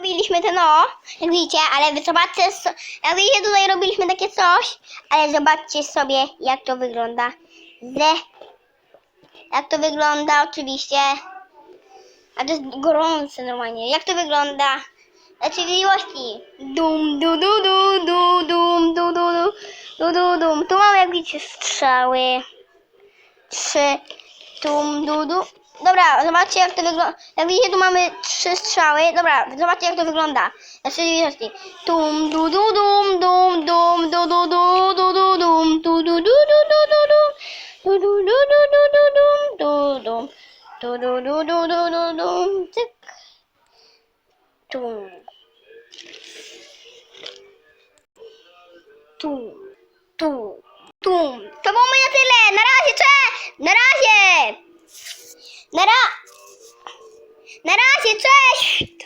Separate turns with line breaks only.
robiliśmy ten o, jak widzicie, ale wy zobaczcie, jak widzicie tutaj robiliśmy takie coś, ale zobaczcie sobie jak to wygląda. Ze, jak to wygląda oczywiście, a to jest gorące normalnie, jak to wygląda? W miłości. Dum, du, du, du, du, dum, du, du, du, du, du, dum. Tu mamy jak widzicie strzały. Trzy, dum, du, du. Dobra, zobaczcie jak to wygląda. Jak widzicie, tu mamy trzy strzały. Dobra, zobaczcie jak to wygląda. Rzeczywistości. Tum, du, du, dum, dum, dum, du, du, du, du, du, dum, du, du, du, du, du, du, dum, du, du, du, du, du, du, dum, du, dum, du, du, du, du, du, du, dum, cyk. Tum. Tum. Tum. Tum. To było na tyle. Na razie, cze! Na razie! Na, ra na razie, cześć!